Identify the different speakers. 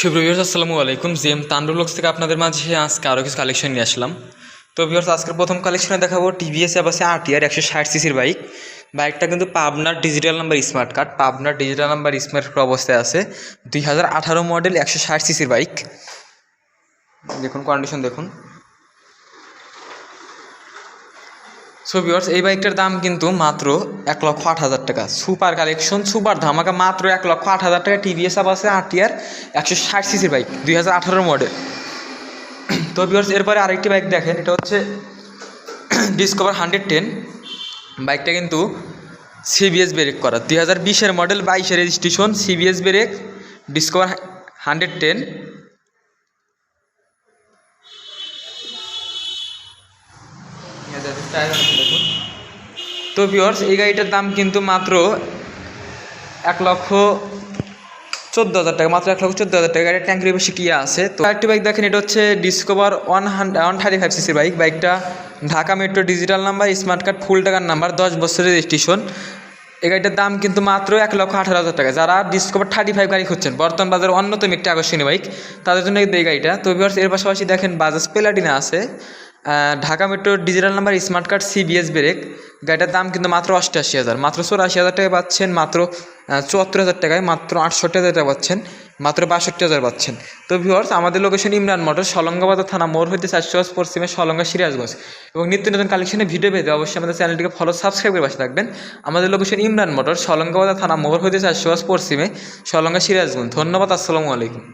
Speaker 1: সুপ্রিভিয়ার্স আসসালামু আলাইকুম। জিএম তান্ডুলক্স থেকে আপনাদের মাঝে আজকে আরও কিছু কালেকশন নিয়ে আসলাম। তো ভিওর্স আজকের প্রথম কালেকশনে দেখাবো টিভিএস অ্যাবাসে আট ইয়ার একশো ষাট সিসির বাইক বাইকটা কিন্তু পাবনার ডিজিটাল নাম্বার স্মার্ট কার্ড পাবনার ডিজিটাল নাম্বার স্মার্ট অবস্থায় আছে। দুই হাজার আঠারো মডেল একশো ষাট সিসির বাইক দেখুন কন্ডিশন দেখুন। সো ভিউয়ার্স এই বাইকটার দাম কিন্তু মাত্র এক লক্ষ আট হাজার টাকা। সুপার কালেকশন সুপার ধামাকা, মাত্র এক লক্ষ আট হাজার টাকা। টিভিএস আছে আরটিআর একশো ষাট সিসির বাইক, দুই হাজার আঠারো মডেল তো ভিউয়ার্স এরপরে আরেকটি বাইক দেখেন, এটা হচ্ছে ডিসকভার হান্ড্রেড টেন বাইকটা কিন্তু সিবিএস ব্রেক করা। দুই হাজার বিশের মডেল বাইশের registration CBS brake Discover hundred ten তো ভিউয়ার্স এই গাড়িটার দাম কিন্তু মাত্র এক লক্ষ চোদ্দ হাজার টাকা, মাত্র এক লক্ষ চোদ্দ হাজার টাকা। গাড়ির ট্যাঙ্কের বেশি কিয়া আছে? তো আরেকটি বাইক দেখেন, এটা হচ্ছে Discover one hundred one thirty five সিসির বাইক বাইকটা Dhaka metro digital number smart card full টাকার নাম্বার দশ বছরের রেজিস্ট্রেশন এই গাড়িটার দাম কিন্তু মাত্র এক লক্ষ আঠারো হাজার টাকা। যারা ডিসকভার থার্টি ফাইভ গাড়ি খুঁজছেন, বর্তমান বাজারে অন্যতম একটি আকর্ষণীয় বাইক তাদের জন্য এই গাড়িটা। তো এর পাশাপাশি দেখেন বাজাজ প্লাটিনা আছে। Dhaka metro digital number, smart card CBS brake. গাড়িটার দাম কিন্তু মাত্র অষ্টআশি হাজার। মাত্র চৌরাশি হাজার টাকা পাচ্ছেন, মাত্র চুয়াত্তর হাজার টাকায়, মাত্র আটষট্টি হাজার টাকা পাচ্ছেন, মাত্র বাষট্টি হাজার পাচ্ছেন। তো ভিউয়ার্স আমাদের লোকেশন ইমরান মোটর, সলঙ্গাবাজার থানা, মোড় হইতে চারশো গজ পশ্চিমে সলঙ্গা সিরাজগঞ্জ। এবং নিত্য নতুন কালেকশনে ভিডিও পেতে অবশ্যই আমাদের চ্যানেলটিকে ফলো সাবস্ক্রাইব করে পাশে থাকবেন। আমাদের লোকেশন ইমরান মোটর, সলঙ্গাবাজার থানা, মোড় হইতে চারশো গজ পশ্চিমে সলঙ্গা সিরাজগঞ্জ। ধন্যবাদ, আসসালামু আলাইকুম।